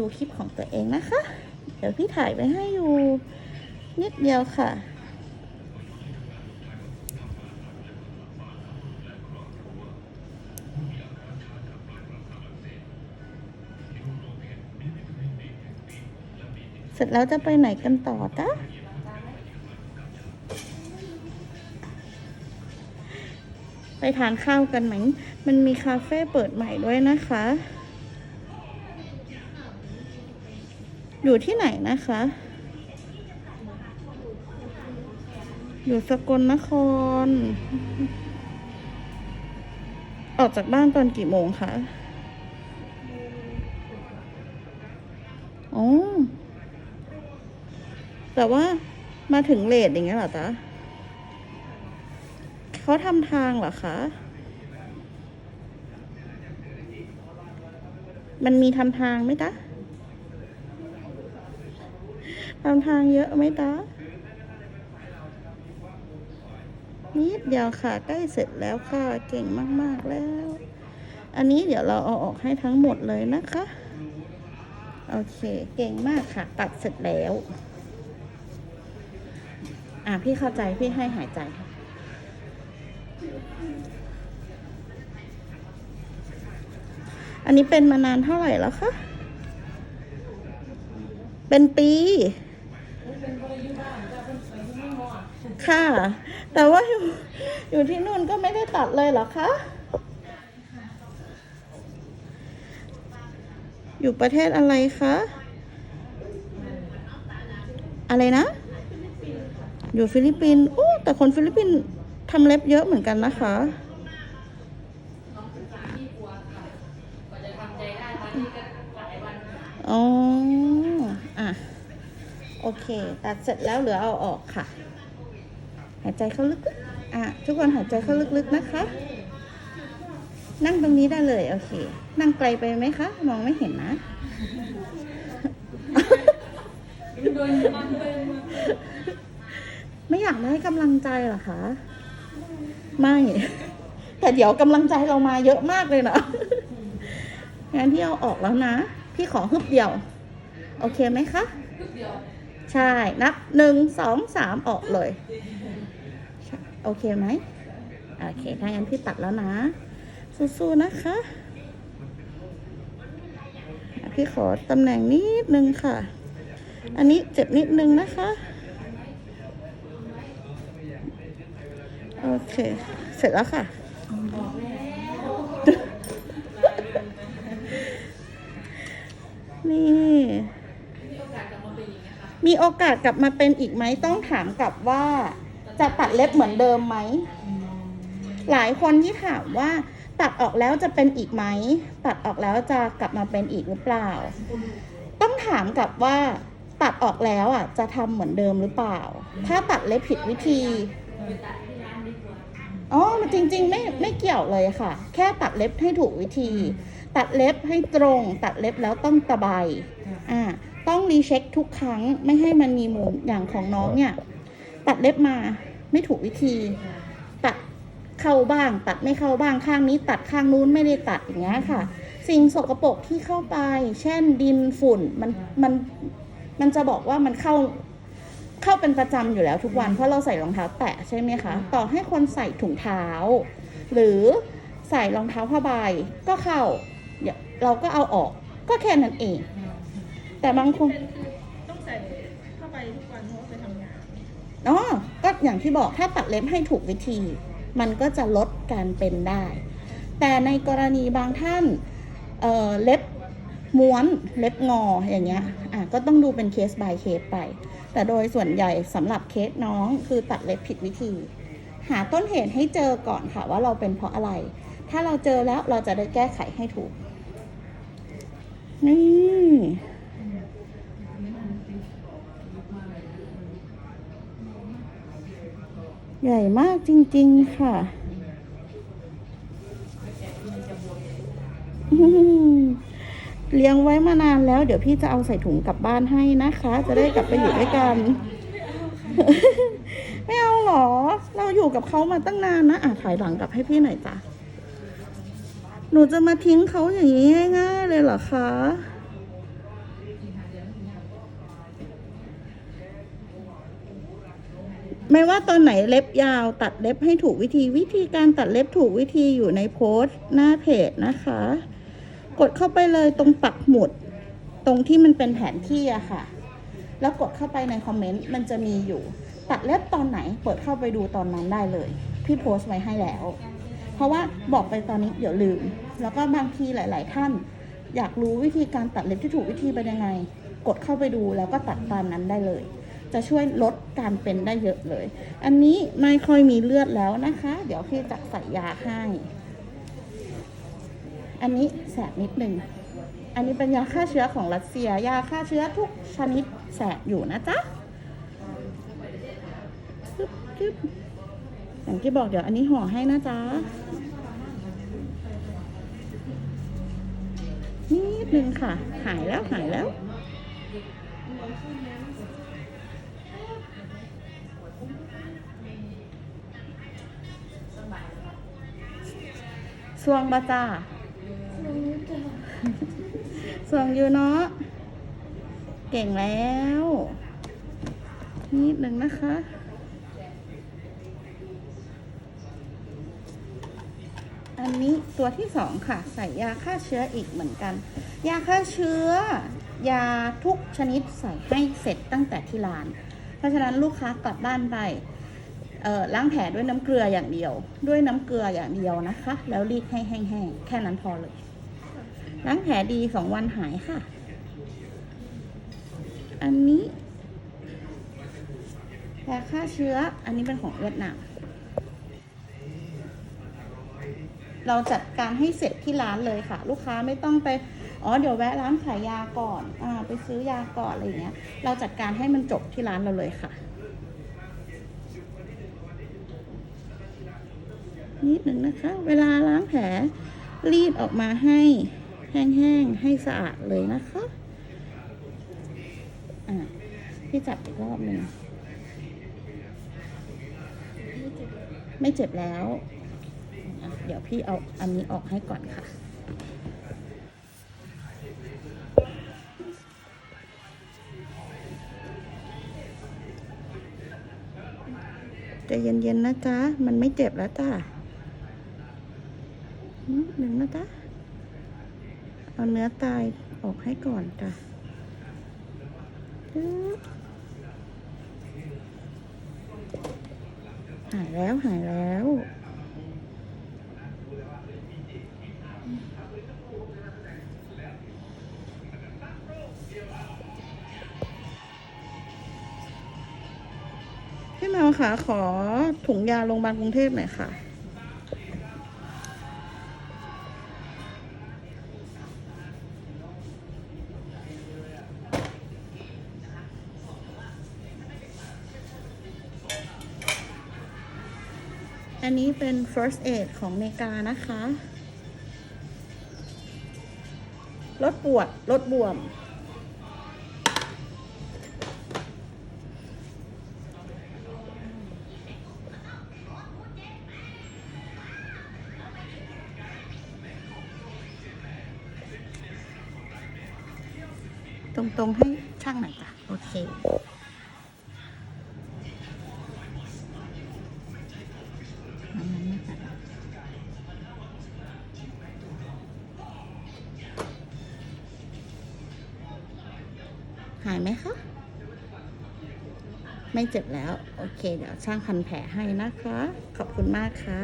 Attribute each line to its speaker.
Speaker 1: ดูคลิปของตัวเองนะคะ เดี๋ยวพี่ถ่ายไปให้อยู่นิดเดียวค่ะ เสร็จแล้วจะไปไหนกันต่อจ๊ะไปทานข้าวกันไหม มันมีคาเฟ่เปิดใหม่ด้วยนะคะ อยู่ที่ไหนนะคะ อยู่สกลนคร ออกจากบ้านตอนกี่โมงคะอ๋อแต่ว่ามาถึงเลทอย่างเงี้ยเหรอจ๊ะเขาทำทางเหรอคะ มันมีทำทางไหมจ๊ะ ทำทางเยอะไหมจ๊ะนิดเดียวค่ะ ใกล้เสร็จแล้วค่ะ เก่งมาก ๆ แล้ว อันนี้เดี๋ยวเราเอาออกให้ทั้งหมดเลยนะคะ โอเค เก่งมากค่ะ ตัดเสร็จแล้ว อะ พี่เข้าใจ พี่ให้หายใจค่ะอันนี้เป็นมานานเท่าไหร่แล้วคะ เป็นปี ค่ะ แต่ว่าอยู่อยู่ที่นู่นก็ไม่ได้ตัดเลยเหรอคะ อยู่ประเทศอะไรคะ อะไรนะ อยู่ฟิลิปปินส์โอ้แต่คนฟิลิปปินส์ทำเล็บเยอะเหมือนกันนะคะ อ๋อ อะ โอเค ตัดเสร็จแล้วเหลือเอาออกค่ะ หายใจเข้าลึกอะทุกคนหายใจเข้าลึกๆนะคะ นั่งตรงนี้ได้เลย โอเค นั่งไกลไปไหมคะ มองไม่เห็นนะ ไม่อยากได้กำลังใจเหรอคะ ไม่ แต่เดี๋ยวกำลังใจเรามาเยอะมากเลยนะงั้นพี่เอาออกแล้วนะ พี่ขอฮึบเดียว โอเคไหมคะ ใช่ นับหนึ่งสองสามออกเลย โอเคไหม โอเค ถ้างั้นพี่ตัดแล้วนะ สู้ๆ นะคะ พี่ขอตำแหน่งนิดนึงค่ะ อันนี้เจ็บนิดนึงนะคะ โอเค เสร็จแล้วค่ะ นี่ มีโอกาสกลับมาเป็นอีกไหมต้องถามกลับว่า จะตัดเล็บเหมือนเดิมไหม หลายคนที่ถามว่า ตัดออกแล้วจะเป็นอีกไหม ตัดออกแล้วจะกลับมาเป็นอีกหรือเปล่า ต้องถามกลับว่า ตัดออกแล้วอะ จะทำเหมือนเดิมหรือเปล่า ถ้าตัดเล็บผิดวิธีอ๋อจริงๆ ไม่ไม่เกี่ยวเลยค่ะ แค่ตัดเล็บให้ถูกวิธี ตัดเล็บให้ตรง ตัดเล็บแล้วต้องตะไบอ่า ต้องรีเช็คทุกครั้งไม่ให้มันมีมุมอย่างของน้องเนี่ย ตัดเล็บมาไม่ถูกวิธี ตัดเข้าบ้าง ตัดไม่เข้าบ้างข้างนี้ ตัดข้างนู้นไม่ได้ตัดอย่างเงี้ยค่ะ สิ่งสกปรกที่เข้าไป เช่นดินฝุ่นมันมันมันจะบอกว่ามันเข้าเข้าเป็นประจำอยู่แล้วทุกวันเพราะเราใส่รองเท้าแตะใช่ไหมคะต่อให้คนใส่ถุงเท้า หรือใส่รองเท้าผ้าใบก็เข้าเราก็เอาออกก็แค่นั้นเอง แต่บางคน
Speaker 2: ต้องใส่เข้าไปทุกวันเพราะว่าไปทำงาน
Speaker 1: อ๋อก็อย่างที่บอกถ้าตัดเล็บให้ถูกวิธี มันก็จะลดการเป็นได้ แต่ในกรณีบางท่านเออเล็บม้วนเล็บงออย่างเงี้ยอะก็ต้องดูเป็นเคส by เคสไป แต่โดยส่วนใหญ่สำหรับเคสน้องคือตัดเล็บผิดวิธี หาต้นเหตุให้เจอก่อนค่ะว่าเราเป็นเพราะอะไร ถ้าเราเจอแล้วเราจะได้แก้ไขให้ถูกนี่ ใหญ่มากจริง ๆ ค่ะอืมเลี้ยงไว้มานานแล้ว เดี๋ยวพี่จะเอาใส่ถุงกลับบ้านให้นะคะ จะได้กลับไปอยู่ด้วยกัน ไม่เอาหรอ เราอยู่กับเขามาตั้งนานนะอะถ่ายหลังกลับให้พี่หน่อยจ้ะหนูจะมาทิ้งเขาอย่างนี้ง่าย ๆ เลยเหรอคะ ไม่ว่าตอนไหนเล็บยาวตัดเล็บให้ถูกวิธี วิธีการตัดเล็บถูกวิธีอยู่ในโพสต์หน้าเพจนะคะ กดเข้าไปเลยตรงปักหมุด ตรงที่มันเป็นแผนที่อะค่ะ แล้วกดเข้าไปในคอมเมนต์มันจะมีอยู่ ตัดเล็บตอนไหนเปิดเข้าไปดูตอนนั้นได้เลย พี่โพสต์ไว้ให้แล้ว เพราะว่าบอกไปตอนนี้เดี๋ยวลืม แล้วก็บางทีหลาย ๆ ท่าน อยากรู้วิธีการตัดเล็บที่ถูกวิธีเป็นยังไง กดเข้าไปดูแล้วก็ตัดตามนั้นได้เลย จะช่วยลดการเป็นได้เยอะเลย อันนี้ไม่ค่อยมีเลือดแล้วนะคะ เดี๋ยวพี่จะใส่ยาให้ อันนี้แสบนิดหนึ่ง อันนี้เป็นยาฆ่าเชื้อของรัสเซีย ยาฆ่าเชื้อทุกชนิดแสบอยู่นะจ๊ะจึ๊บอย่างที่บอกเดี๋ยวอันนี้ห่อให้นะจ๊ะนิดนึงค่ะ หายแล้วหายแล้ว สวงบาจ้าสวงอยู่เนาะ เก่งแล้ว นิดหนึ่งนะคะ อันนี้ตัวที่สองค่ะ ใส่ยาฆ่าเชื้ออีกเหมือนกัน ยาฆ่าเชื้อ ยาทุกชนิดใส่ให้เสร็จตั้งแต่ที่ร้าน เพราะฉะนั้นลูกค้ากลับบ้านไป ล้างแผลด้วยน้ำเกลืออย่างเดียว ด้วยน้ำเกลืออย่างเดียวนะคะ แล้วรีดให้แห้งๆแค่นั้นพอเลย ล้างแผลดีสองวันหายค่ะ อันนี้ยาฆ่าเชื้ออันนี้เป็นของเวียดนามเราจัดการให้เสร็จที่ร้านเลยค่ะ ลูกค้าไม่ต้องไปอ๋อเดี๋ยวแวะร้านขายยาก่อนอ่าไปซื้อยาก่อนอะไรอย่างเงี้ย เราจัดการให้มันจบที่ร้านเราเลยค่ะ นิดหนึ่งนะคะ เวลาล้างแผลรีดออกมาให้แห้งๆให้สะอาดเลยนะคะอ่าพี่จับอีกรอบหนึ่งไม่เจ็บแล้วอะเดี๋ยวพี่เอาอันนี้ออกให้ก่อนค่ะใจะเย็นๆนะจ๊ะ มันไม่เจ็บแล้วจ้ะนิดหนึ่งนะจ๊ะ เอาเนื้อตายออกให้ก่อนจ้ะหายแล้วหายแล้วพี่แมวค่ะขอถุงยาโรงพยาบาลกรุงเทพหน่อยค่ะ อันนี้เป็น first aid ของเมกานะคะ ลดปวด ลดบวม ตรงๆให้ช่างหน่อยจ้ะ โอเค หายไหมคะ ไม่เจ็บแล้ว โอเค เดี๋ยวช่างพันแผลให้นะคะ ขอบคุณมากค่ะ